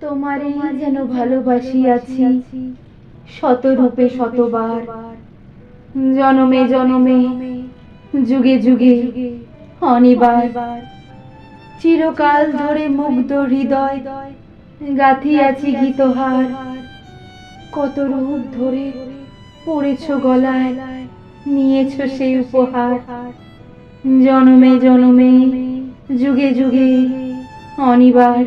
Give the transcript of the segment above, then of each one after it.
তোমারই যেন ভালোবাসি আছি শত শতরূপে শতবার। জনমে জনমে, যুগে যুগে, অনিবার। চিরকাল ধরে মুগ্ধ হৃদয় গাথিয়াছি গীতহার। কত রূপ ধরে পড়েছ গলায়, নিয়েছ সেই উপহার। জনমে জনমে, যুগে যুগে, অনিবার।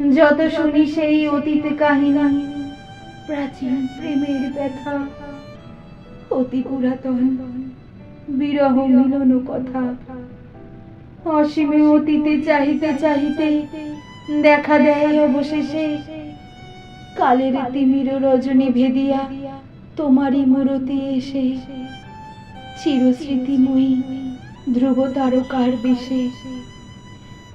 যত শুনি সেই অতীত কাহিনী, প্রাচীন প্রেমের ব্যথা, অতি পুরাতন বিরহ মিলন কথা। অসীমে অতীতে চাহিতে চাহিতে দেখা দেয় অবশেষে, কালের তিমির রজনী ভেদিয়া তোমারই মূরতি এসে। চিরস্মৃতিময়ী ধ্রুব তারকার বেশে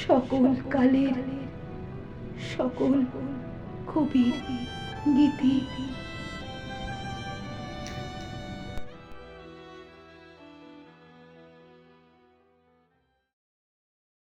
সকল কালের সকল কবির গীতি।